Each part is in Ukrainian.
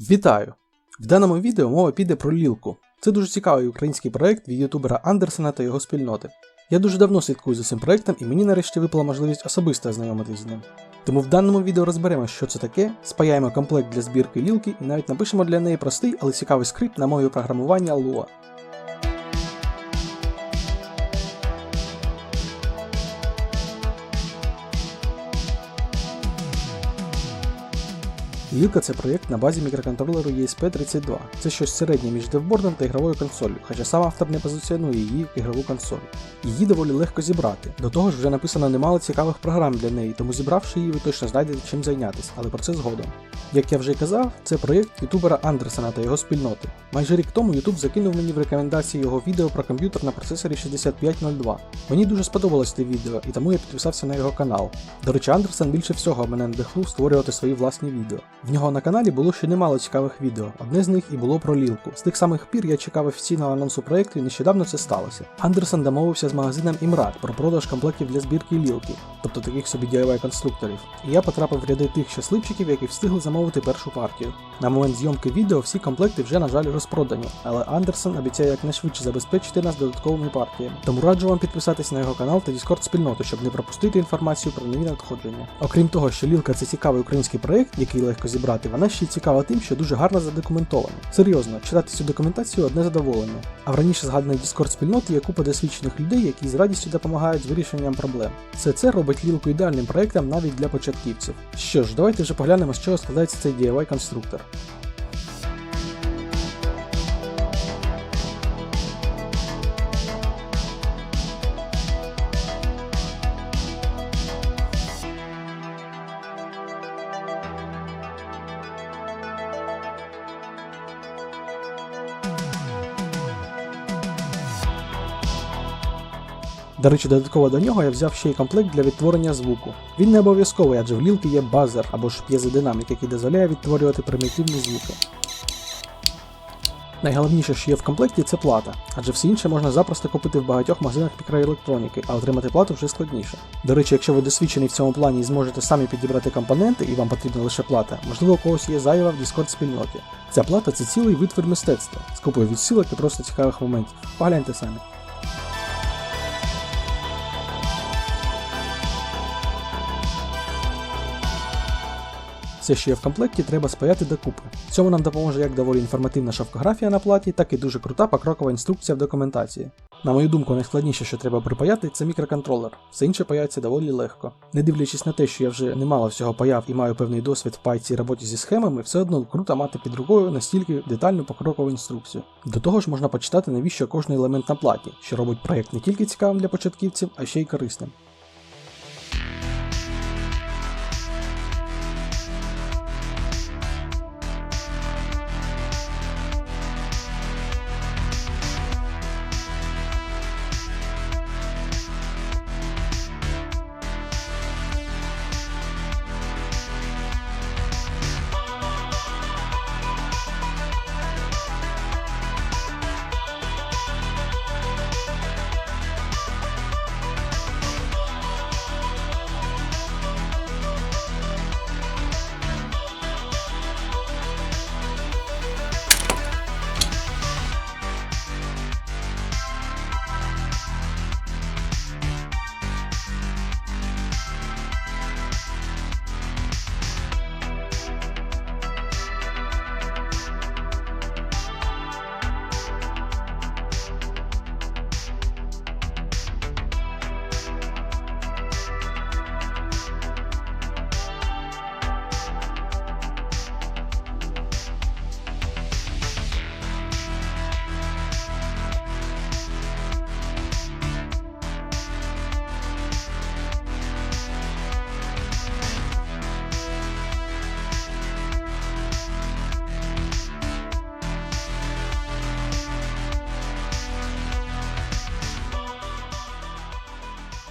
Вітаю! В даному відео мова піде про лілку. Це дуже цікавий український проект від ютубера Андерсена та його спільноти. Я дуже давно слідкую за цим проектом і мені нарешті випала можливість особисто ознайомитись з ним. Тому в даному відео розберемо, що це таке, спаяємо комплект для збірки лілки і навіть напишемо для неї простий, але цікавий скрипт на мові програмування Lua. Лілка це проєкт на базі мікроконтролеру ESP32. Це щось середнє між девбордом та ігровою консолью, хоча сам автор не позиціонує її в ігрову консоль. Її доволі легко зібрати. До того ж вже написано немало цікавих програм для неї, тому зібравши її, ви точно знайдете чим зайнятися, але про це згодом. Як я вже й казав, це проєкт ютубера Андерсена та його спільноти. Майже рік тому YouTube закинув мені в рекомендації його відео про комп'ютер на процесорі 6502. Мені дуже сподобалось те відео, і тому я підписався на його канал. До речі, Андерсен більше всього мене надихнув створювати свої власні відео. В нього на каналі було ще немало цікавих відео. Одне з них і було про лілку. З тих самих пір я чекав офіційного анонсу проєкту і нещодавно це сталося. Андерсен домовився з магазином Імрад про продаж комплектів для збірки лілки, тобто таких собі DIY конструкторів. І я потрапив в ряди тих щасливчиків, які встигли замовити першу партію. На момент зйомки відео всі комплекти вже, на жаль, розпродані, але Андерсен обіцяє якнайшвидше забезпечити нас додатковими партіями. Тому раджу вам підписатись на його канал та Discord спільноту, щоб не пропустити інформацію про нові надходження. Окрім того, що Лілка це цікавий український проєкт, який легко зібрати, вона ще й цікава тим, що дуже гарно задокументована. Серйозно, читати цю документацію одне задоволення. А в раніше згаданої Discord спільноти є купа досвідчених людей, які з радістю допомагають з вирішенням проблем. Все це робить Лілку ідеальним проектом навіть для початківців. Що ж, давайте вже поглянемо, з чого складається цей DIY конструктор. До речі, додатково до нього я взяв ще й комплект для відтворення звуку. Він не обов'язковий, адже в лілки є базер або ж п'єзодинамік, який дозволяє відтворювати примітивні звуки. Найголовніше, що є в комплекті, це плата, адже все інше можна запросто купити в багатьох магазинах мікроелектроніки, а отримати плату вже складніше. До речі, якщо ви досвідчений в цьому плані і зможете самі підібрати компоненти, і вам потрібна лише плата, можливо, у когось є зайва в Discord спільноті. Ця плата це цілий витвір мистецтва з купою відсилок і просто цікавих моментів. Погляньте самі. Все, що є в комплекті, треба спаяти докупи. Цьому нам допоможе як доволі інформативна шовкографія на платі, так і дуже крута покрокова інструкція в документації. На мою думку, найскладніше, що треба припаяти, це мікроконтролер. Все інше паяється доволі легко. Не дивлячись на те, що я вже немало всього паяв і маю певний досвід в пайці і роботі зі схемами, все одно круто мати під рукою настільки детальну покрокову інструкцію. До того ж можна почитати, навіщо кожний елемент на платі, що робить проєкт не тільки цікавим для початківців, а ще й корисним.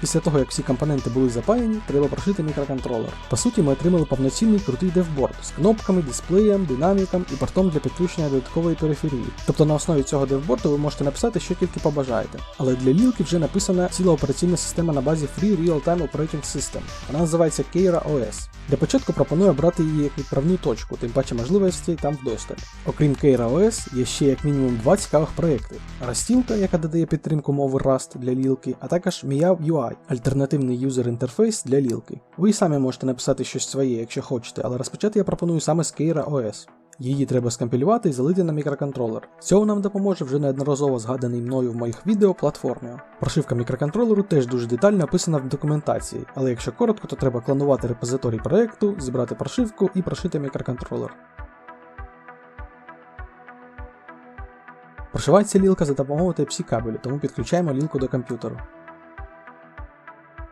Після того, як всі компоненти були запаяні, треба прошити мікроконтролер. По суті, ми отримали повноцінний крутий девборд з кнопками, дисплеєм, динаміком і портом для підключення додаткової периферії. Тобто на основі цього девборду ви можете написати, що тільки побажаєте. Але для лілки вже написана ціла операційна система на базі Free Real-Time Operating System. Вона називається Keira OS. Для початку пропоную обрати її як відправну точку, тим паче можливостей там вдосталь. Окрім Keira OS, є ще як мінімум два цікавих проекти: Растілка, яка додає підтримку мови Rust для лілки, а також Miav UI альтернативний юзер інтерфейс для лілки. Ви й самі можете написати щось своє, якщо хочете, але розпочати я пропоную саме з Keira OS. Її треба скомпілювати і залити на мікроконтролер. В цьому нам допоможе вже неодноразово згаданий мною в моїх відео платформіо. Прошивка мікроконтролеру теж дуже детально описана в документації, але якщо коротко, то треба клонувати репозиторій проекту, зібрати прошивку і прошити мікроконтролер. Прошивається лілка за допомогою Type-C кабелю, тому підключаємо лілку до комп'ютеру.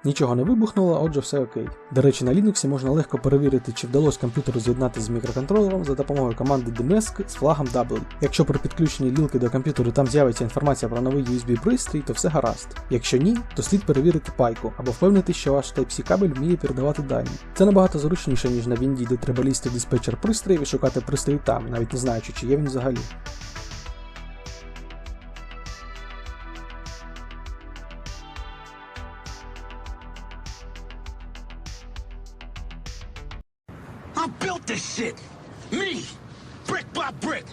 Нічого не вибухнуло, отже, все окей. До речі, на Linux можна легко перевірити, чи вдалося комп'ютеру з'єднати з мікроконтролером за допомогою команди dmesk з флагом W. Якщо при підключенні лілки до комп'ютеру там з'явиться інформація про новий USB пристрій, то все гаразд. Якщо ні, то слід перевірити пайку або впевнити, що ваш Type-C кабель вміє передавати дані. Це набагато зручніше, ніж на Вінді, де треба лізти диспетчер пристроїв і шукати пристрій там, навіть не знаючи, чи є він взагалі. This shit. Me. Brick by brick.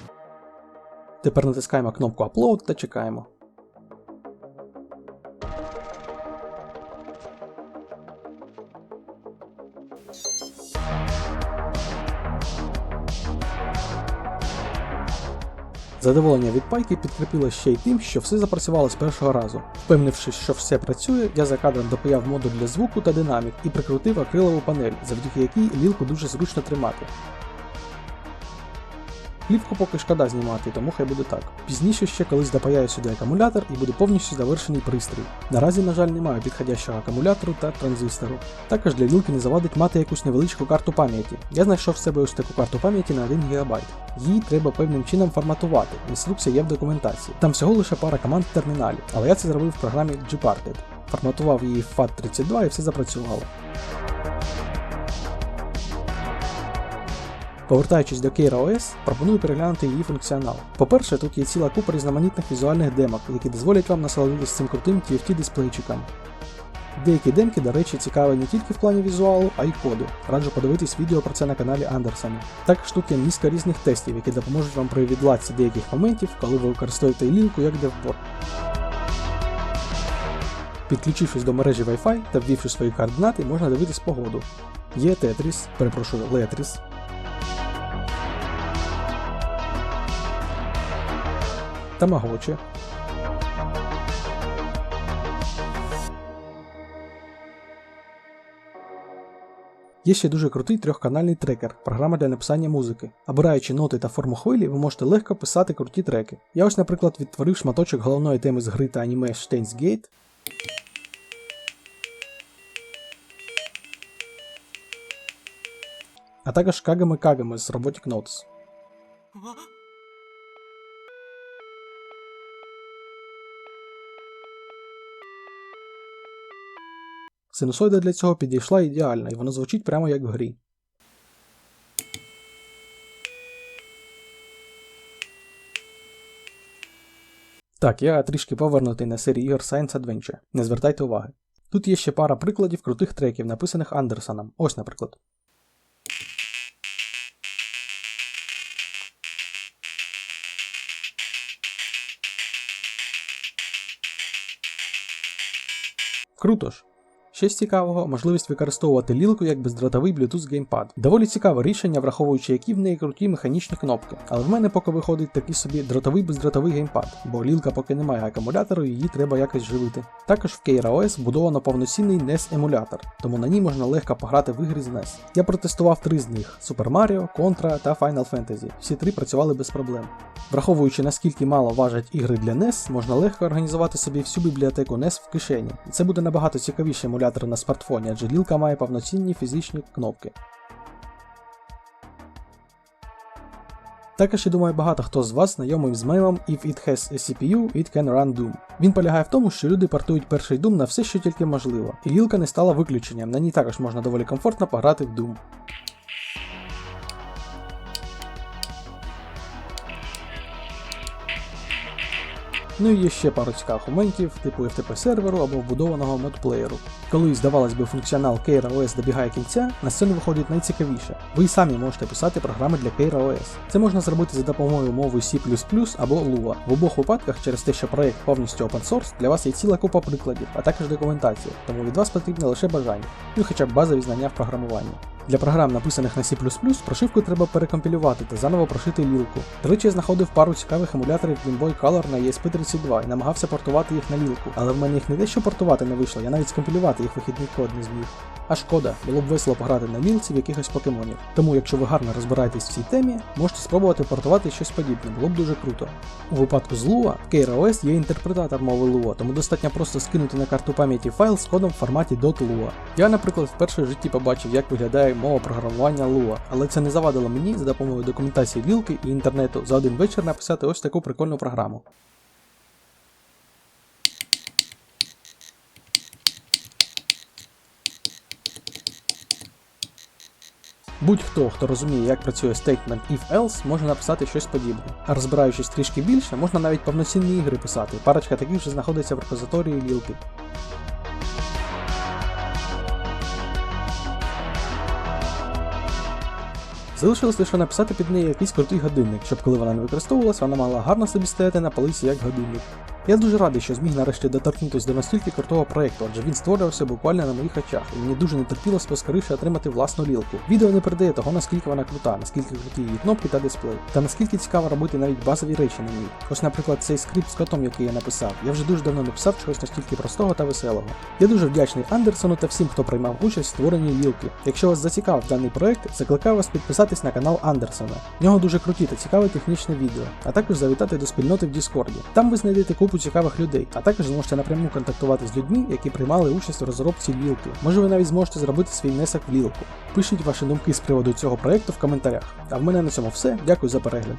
Тепер натискаємо кнопку Upload та чекаємо. Задоволення від пайки підкріпило ще й тим, що все запрацювало з першого разу. Впевнившись, що все працює, я за кадром допаяв модуль для звуку та динамік і прикрутив акрилову панель, завдяки якій лілку дуже зручно тримати. Плівку поки шкода знімати, тому хай буде так. Пізніше ще колись допаяю сюди акумулятор і буде повністю завершений пристрій. Наразі, на жаль, немає підходящого акумулятору та транзистору. Також для лілки не завадить мати якусь невеличку карту пам'яті. Я знайшов в себе ось таку карту пам'яті на 1 ГБ. Її треба певним чином форматувати. Інструкція є в документації. Там всього лише пара команд в терміналі, але я це зробив в програмі Gparted. Форматував її в FAT32 і все запрацювало. Повертаючись до Keira пропоную переглянути її функціонал. По-перше, тут є ціла купа різноманітних візуальних демок, які дозволять вам насолодитись цим крутим TFT дисплейчиком. Деякі демки, до речі, цікаві не тільки в плані візуалу, а й коду. Раджу подивитись відео про це на каналі Андерсона. Також тут є низка різних тестів, які допоможуть вам при відладці деяких моментів, коли ви використовуєте лінку як девборд. Підключившись до мережі Wi-Fi та ввівши свої координати, можна дивитись погоду. Є Tetris, перепрошую, Letris, Тамагочі. Є ще дуже крутий трьохканальний трекер, програма для написання музики. Обираючи ноти та форму хвилі, ви можете легко писати круті треки. Я ось, наприклад, відтворив шматочок головної теми з гри та аніме Steins Gate. А також Kagame Kagame з Robotic Notes. Синусоїда для цього підійшла ідеально, і воно звучить прямо як в грі. Так, я трішки повернутий на серію ігор Science Adventure. Не звертайте уваги. Тут є ще пара прикладів крутих треків, написаних Андерсоном. Ось, наприклад. Круто ж. Ще з цікавого, можливість використовувати лілку як бездротовий Bluetooth геймпад. Доволі цікаве рішення, враховуючи, які в неї круті механічні кнопки. Але в мене поки виходить такий собі дротовий бездротовий геймпад, бо лілка поки не має акумулятору, її треба якось живити. Також в Keira OS вбудовано повноцінний NES емулятор, тому на ній можна легко пограти в ігри з NES. Я протестував три з них: Super Mario, Contra та Final Fantasy. Всі три працювали без проблем. Враховуючи наскільки мало важать ігри для NES, можна легко організувати собі всю бібліотеку NES в кишені. І це буде набагато цікавіше емулятор на смартфоні, адже лілка має повноцінні фізичні кнопки. Також я думаю, багато хто з вас знайомий з мемом If it has a CPU, it can run Doom. Він полягає в тому, що люди портують перший Doom на все, що тільки можливо, і лілка не стала виключенням, на ній також можна доволі комфортно пограти в Doom. Ну і є ще пару цікавих моментів, типу FTP серверу або вбудованого модплеєру. Коли, здавалось би, функціонал Keira OS добігає кінця, на сцену виходить найцікавіше. Ви самі можете писати програми для Keira OS. Це можна зробити за допомогою мови C або Lua. В обох випадках, через те, що проект повністю open source, для вас є ціла купа прикладів, а також документація, тому від вас потрібне лише бажання, ну хоча б базові знання в програмуванні. Для програм, написаних на C++, прошивку треба перекомпілювати та заново прошити лілку. До речі, я знаходив пару цікавих емуляторів Game Boy Color на ESP32 і намагався портувати їх на лілку, але в мене їх не те, що портувати не вийшло, я навіть скомпілювати їх вихідний код не зміг. А шкода, було б весело пограти на лілці в якихось покемонів. Тому, якщо ви гарно розбираєтесь в цій темі, можете спробувати портувати щось подібне, було б дуже круто. У випадку з Lua, в Keira OS є інтерпретатор мови Lua, тому достатньо просто скинути на карту пам'яті файл з кодом в форматі .lua. Я, наприклад, вперше в житті побачив, як виглядає мова програмування Lua, але це не завадило мені за допомогою документації лілки і інтернету за один вечір написати ось таку прикольну програму. Будь-хто, хто розуміє, як працює statement if-else, може написати щось подібне. А розбираючись трішки більше, можна навіть повноцінні ігри писати. Парочка таких вже знаходиться в репозиторії лілки. Залишилось лише написати під неї якийсь крутий годинник, щоб коли вона не використовувалася, вона могла гарно собі стояти на полиці як годинник. Я дуже радий, що зміг нарешті доторкнутися до настільки крутого проєкту, адже він створювався буквально на моїх очах, і мені дуже не терпілося поскоріше отримати власну лілку. Відео не передає того, наскільки вона крута, наскільки круті її кнопки та дисплей, та наскільки цікаво робити навіть базові речі на ній. Ось, наприклад, цей скрипт з котом, який я написав. Я вже дуже давно не писав чогось настільки простого та веселого. Я дуже вдячний Андерсону та всім, хто приймав участь в створенні лілки. Якщо вас зацікавив даний проект, закликаю вас підписатись на канал Андерсона. В нього дуже круті та цікаве технічне відео, а також завітати до спільноти в Діскорді. Там ви знайдете купу цікавих людей, а також зможете напряму контактувати з людьми, які приймали участь у розробці лілки. Може ви навіть зможете зробити свій внесок в лілку. Пишіть ваші думки з приводу цього проекту в коментарях. А в мене на цьому все. Дякую за перегляд.